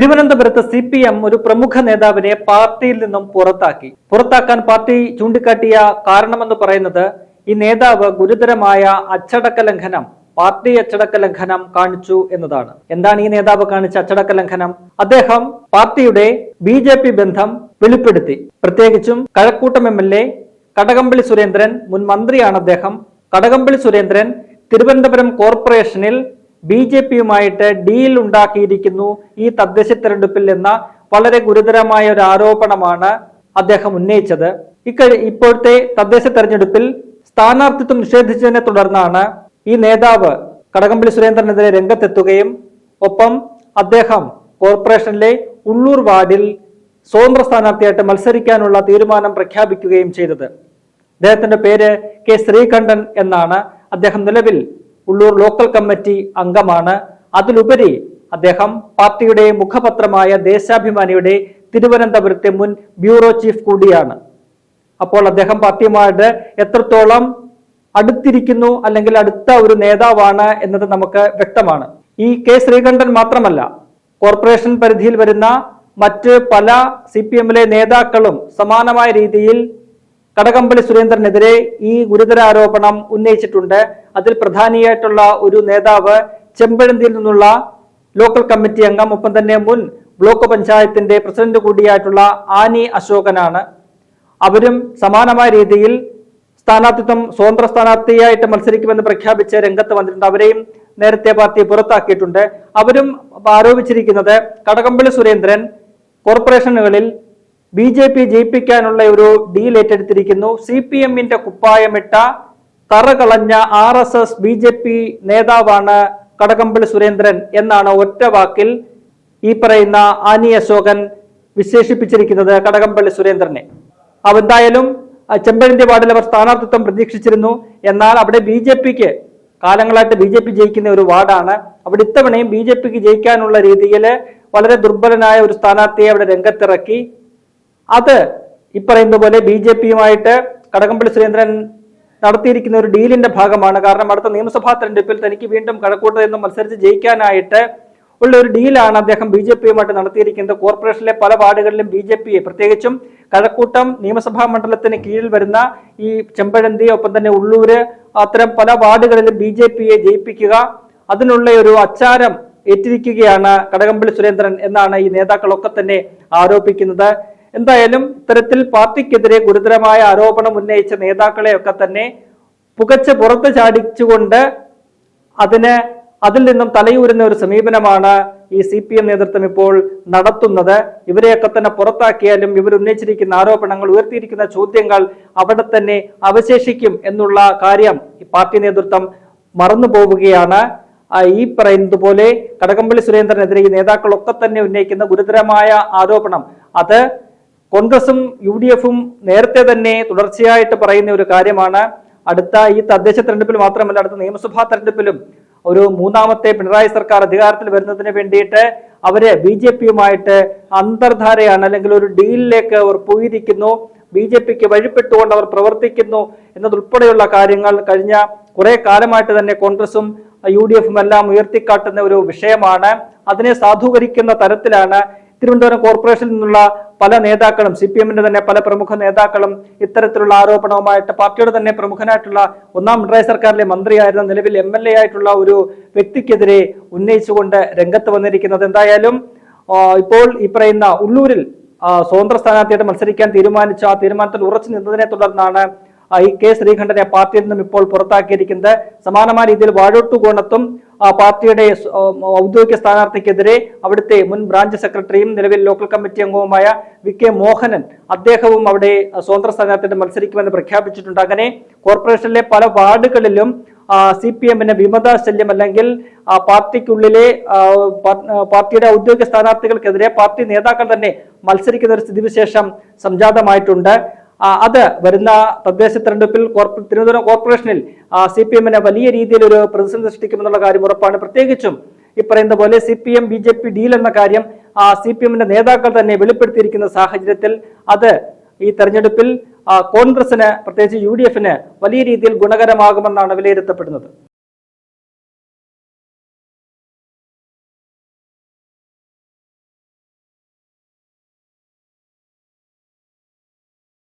തിരുവനന്തപുരത്ത് C P M ഒരു പ്രമുഖ നേതാവിനെ പാർട്ടിയിൽ നിന്നും പുറത്താക്കി. പുറത്താക്കാൻ പാർട്ടി ചൂണ്ടിക്കാട്ടിയ കാരണമെന്ന് പറയുന്നത് ഈ നേതാവ് ഗുരുതരമായ അച്ചടക്ക ലംഘനം പാർട്ടി അച്ചടക്ക ലംഘനം കാണിച്ചു എന്നതാണ്. എന്താണ് ഈ നേതാവ് കാണിച്ച അച്ചടക്ക ലംഘനം? അദ്ദേഹം പാർട്ടിയുടെ ബി ബന്ധം വെളിപ്പെടുത്തി. പ്രത്യേകിച്ചും Kazhakkoottam M L A Kadakampally Surendran മുൻ മന്ത്രിയാണ് അദ്ദേഹം. കടകംപള്ളി സുരേന്ദ്രൻ തിരുവനന്തപുരം കോർപ്പറേഷനിൽ ബി ജെ പിയുമായിട്ട് ഡീൽ ഉണ്ടാക്കിയിരിക്കുന്നു ഈ തദ്ദേശ തെരഞ്ഞെടുപ്പിൽ എന്ന വളരെ ഗുരുതരമായ ഒരു ആരോപണമാണ് അദ്ദേഹം ഉന്നയിച്ചത്. ഇക്കഴി ഇപ്പോഴത്തെ തദ്ദേശ തെരഞ്ഞെടുപ്പിൽ സ്ഥാനാർത്ഥിത്വം നിഷേധിച്ചതിനെ തുടർന്നാണ് ഈ നേതാവ് കടകംപള്ളി സുരേന്ദ്രനെതിരെ രംഗത്തെത്തുകയും ഒപ്പം അദ്ദേഹം കോർപ്പറേഷനിലെ ഉള്ളൂർ വാർഡിൽ സ്വതന്ത്ര സ്ഥാനാർത്ഥിയായിട്ട് മത്സരിക്കാനുള്ള തീരുമാനം പ്രഖ്യാപിക്കുകയും ചെയ്തത്. അദ്ദേഹത്തിന്റെ പേര് കെ ശ്രീകണ്ഠൻ എന്നാണ്. അദ്ദേഹം നിലവിൽ ഉള്ളൂർ ലോക്കൽ കമ്മിറ്റി അംഗമാണ്. അതിലുപരി അദ്ദേഹം പാർട്ടിയുടെ മുഖപത്രമായ ദേശാഭിമാനിയുടെ തിരുവനന്തപുരത്തെ മുൻ ബ്യൂറോ ചീഫ് കൂടിയാണ്. അപ്പോൾ അദ്ദേഹം പാർട്ടിയുമായിട്ട് എത്രത്തോളം അടുത്തിരിക്കുന്നു അല്ലെങ്കിൽ അടുത്ത ഒരു നേതാവാണ് എന്നത് നമുക്ക് വ്യക്തമാണ്. ഈ കെ ശ്രീകണ്ഠൻ മാത്രമല്ല കോർപ്പറേഷൻ പരിധിയിൽ വരുന്ന മറ്റ് പല സി പി എമ്മിലെ നേതാക്കളും സമാനമായ രീതിയിൽ കടകംപള്ളി സുരേന്ദ്രനെതിരെ ഈ ഗുരുതര ആരോപണം ഉന്നയിച്ചിട്ടുണ്ട്. അതിൽ പ്രധാനിയായിട്ടുള്ള ഒരു നേതാവ് ചെമ്പഴന്തിയിൽ നിന്നുള്ള ലോക്കൽ കമ്മിറ്റി അംഗം ഒപ്പം തന്നെ മുൻ ബ്ലോക്ക് പഞ്ചായത്തിന്റെ പ്രസിഡന്റ് കൂടിയായിട്ടുള്ള ആനി അശോകനാണ്. അവരും സമാനമായ രീതിയിൽ സ്ഥാനാർത്ഥിത്വം സ്വതന്ത്ര സ്ഥാനാർത്ഥിയായിട്ട് മത്സരിക്കുമെന്ന് പ്രഖ്യാപിച്ച് രംഗത്ത് വന്നിട്ടുണ്ട്. അവരെയും നേരത്തെ പാർട്ടി പുറത്താക്കിയിട്ടുണ്ട്. അവരും ആരോപിച്ചിരിക്കുന്നത് കടകംപള്ളി സുരേന്ദ്രൻ കോർപ്പറേഷനുകളിൽ ബി ജെ പി ജയിപ്പിക്കാനുള്ള ഒരു ഡീൽ ഏറ്റെടുത്തിരിക്കുന്നു. സി പി എമ്മിന്റെ കുപ്പായമിട്ട കറകളഞ്ഞ R S S B J P നേതാവാണ് കടകംപള്ളി സുരേന്ദ്രൻ എന്നാണ് ഒറ്റ വാക്കിൽ ഈ പറയുന്ന ആനി അശോകൻ വിശേഷിപ്പിച്ചിരിക്കുന്നത് കടകംപള്ളി സുരേന്ദ്രനെ. അവ എന്തായാലും ആ, ചെമ്പഴന്തി വാർഡിൽ അവർ സ്ഥാനാർത്ഥിത്വം പ്രതീക്ഷിച്ചിരുന്നു. എന്നാൽ അവിടെ ബി ജെ പിക്ക് കാലങ്ങളായിട്ട് ബി ജെ പി ജയിക്കുന്ന ഒരു വാർഡാണ്. അവിടെ ഇത്തവണയും ബി ജെ പിക്ക് ജയിക്കാനുള്ള രീതിയിൽ വളരെ ദുർബലനായ ഒരു സ്ഥാനാർത്ഥിയെ അവിടെ രംഗത്തിറക്കി. അത് ഈ പറയുന്ന പോലെ ബി ജെ പിയുമായിട്ട് കടകംപള്ളി സുരേന്ദ്രൻ നടത്തിയിരിക്കുന്ന ഒരു ഡീലിന്റെ ഭാഗമാണ്. കാരണം അടുത്ത നിയമസഭാ തെരഞ്ഞെടുപ്പിൽ തനിക്ക് വീണ്ടും കഴക്കൂട്ടത്തിൽ നിന്ന് മത്സരിച്ച് ജയിക്കാനായിട്ട് ഉള്ള ഒരു ഡീലാണ് അദ്ദേഹം ബി ജെ പിയുമായിട്ട് നടത്തിയിരിക്കുന്നത്. കോർപ്പറേഷനിലെ പല വാർഡുകളിലും ബി ജെ പിയെ പ്രത്യേകിച്ചും കഴക്കൂട്ടം നിയമസഭാ മണ്ഡലത്തിന് കീഴിൽ വരുന്ന ഈ ചെമ്പഴന്തി ഒപ്പം തന്നെ ഉള്ളൂര് അത്തരം പല വാർഡുകളിലും ബി ജെ പിയെ ജയിപ്പിക്കുക അതിനുള്ള ഒരു അച്ചാരം ഏറ്റിരിക്കുകയാണ് കടകംപള്ളി സുരേന്ദ്രൻ എന്നാണ് ഈ നേതാക്കളൊക്കെ തന്നെ ആരോപിക്കുന്നത്. എന്തായാലും ഇത്തരത്തിൽ പാർട്ടിക്കെതിരെ ഗുരുതരമായ ആരോപണം ഉന്നയിച്ച നേതാക്കളെയൊക്കെ തന്നെ പുകച്ച് പുറത്ത് ചാടിച്ചുകൊണ്ട് അതിന് അതിൽ നിന്നും തലയൂരുന്ന ഒരു സമീപനമാണ് ഈ സി പി എം നേതൃത്വം ഇപ്പോൾ നടത്തുന്നത്. ഇവരെയൊക്കെ തന്നെ പുറത്താക്കിയാലും ഇവർ ഉന്നയിച്ചിരിക്കുന്ന ആരോപണങ്ങൾ ഉയർത്തിയിരിക്കുന്ന ചോദ്യങ്ങൾ അവിടെ തന്നെ അവശേഷിക്കും എന്നുള്ള കാര്യം ഈ പാർട്ടി നേതൃത്വം മറന്നു പോവുകയാണ്. ഈ പറയുന്നത് പോലെ കടകംപള്ളി സുരേന്ദ്രനെതിരെ ഈ നേതാക്കളൊക്കെ തന്നെ ഉന്നയിക്കുന്ന ഗുരുതരമായ ആരോപണം. അത് കോൺഗ്രസും യു ഡി എഫും നേരത്തെ തന്നെ തുടർച്ചയായിട്ട് പറയുന്ന ഒരു കാര്യമാണ്. അടുത്ത ഈ തദ്ദേശ തെരഞ്ഞെടുപ്പിൽ മാത്രമല്ല അടുത്ത നിയമസഭാ തെരഞ്ഞെടുപ്പിലും ഒരു മൂന്നാമത്തെ പിണറായി സർക്കാർ അധികാരത്തിൽ വരുന്നതിന് വേണ്ടിയിട്ട് അവർ ബി ജെ പിയുമായിട്ട് അന്തർധാരയാണ് അല്ലെങ്കിൽ ഒരു ഡീലിലേക്ക് അവർ പോയിരിക്കുന്നു. ബി ജെ പിക്ക് വഴിപ്പെട്ടുകൊണ്ട് അവർ പ്രവർത്തിക്കുന്നു എന്നതുൾപ്പെടെയുള്ള കാര്യങ്ങൾ കഴിഞ്ഞ കുറെ കാലമായിട്ട് തന്നെ കോൺഗ്രസും യു ഡി എഫും എല്ലാം ഉയർത്തിക്കാട്ടുന്ന ഒരു വിഷയമാണ്. അതിനെ സാധൂകരിക്കുന്ന തരത്തിലാണ് തിരുവനന്തപുരം കോർപ്പറേഷനിൽ നിന്നുള്ള പല നേതാക്കളും സി പി എമ്മിന്റെ തന്നെ പല പ്രമുഖ നേതാക്കളും ഇത്തരത്തിലുള്ള ആരോപണവുമായിട്ട് പാർട്ടിയുടെ തന്നെ പ്രമുഖനായിട്ടുള്ള ഒന്നാം പിണറായി സർക്കാരിലെ മന്ത്രിയായിരുന്ന നിലവിൽ എം എൽ എ ആയിട്ടുള്ള ഒരു വ്യക്തിക്കെതിരെ ഉന്നയിച്ചുകൊണ്ട് രംഗത്ത് വന്നിരിക്കുന്നത് എന്തായാലും ഇപ്പോൾ ഈ പറയുന്ന ഉള്ളൂരിൽ സ്വതന്ത്ര സ്ഥാനാർത്ഥിയായിട്ട് മത്സരിക്കാൻ തീരുമാനിച്ച ആ തീരുമാനത്തിൽ ഉറച്ചു നിന്നതിനെ തുടർന്നാണ് ഈ കെ ശ്രീകണ്ഠനെ പാർട്ടിയിൽ നിന്നും ഇപ്പോൾ പുറത്താക്കിയിരിക്കുന്നത്. സമാനമായ രീതിയിൽ വാഴോട്ടുകോണത്തും പാർട്ടിയുടെ ആ, ഔദ്യോഗിക സ്ഥാനാർത്ഥിക്കെതിരെ അവിടുത്തെ മുൻ ബ്രാഞ്ച് സെക്രട്ടറിയും നിലവിൽ ലോക്കൽ കമ്മിറ്റി അംഗവുമായ വി കെ മോഹനൻ അദ്ദേഹവും അവിടെ സ്വതന്ത്ര സ്ഥാനാർത്ഥിയുടെ മത്സരിക്കുമെന്ന് പ്രഖ്യാപിച്ചിട്ടുണ്ട്. അങ്ങനെ കോർപ്പറേഷനിലെ പല വാർഡുകളിലും സി പി എമ്മിന് വിമത ശല്യം അല്ലെങ്കിൽ പാർട്ടിക്കുള്ളിലെ പാർട്ടിയുടെ ഔദ്യോഗിക സ്ഥാനാർത്ഥികൾക്കെതിരെ പാർട്ടി നേതാക്കൾ തന്നെ മത്സരിക്കുന്ന ഒരു സ്ഥിതിവിശേഷം സംജാതമായിട്ടുണ്ട്. അത് വരുന്ന തദ്ദേശ തെരഞ്ഞെടുപ്പിൽ തിരുവനന്തപുരം കോർപ്പറേഷനിൽ സി പി എമ്മിന് വലിയ രീതിയിൽ ഒരു പ്രതിസന്ധി സൃഷ്ടിക്കുമെന്നുള്ള കാര്യം ഉറപ്പാണ്. പ്രത്യേകിച്ചും ഈ പറയുന്ന പോലെ C P M B J P deal എന്ന കാര്യം സി പി എമ്മിന്റെ നേതാക്കൾ തന്നെ വെളിപ്പെടുത്തിയിരിക്കുന്ന സാഹചര്യത്തിൽ അത് ഈ തെരഞ്ഞെടുപ്പിൽ കോൺഗ്രസിന് പ്രത്യേകിച്ച് യു ഡി എഫിന് വലിയ രീതിയിൽ ഗുണകരമാകുമെന്നാണ് വിലയിരുത്തപ്പെടുന്നത്.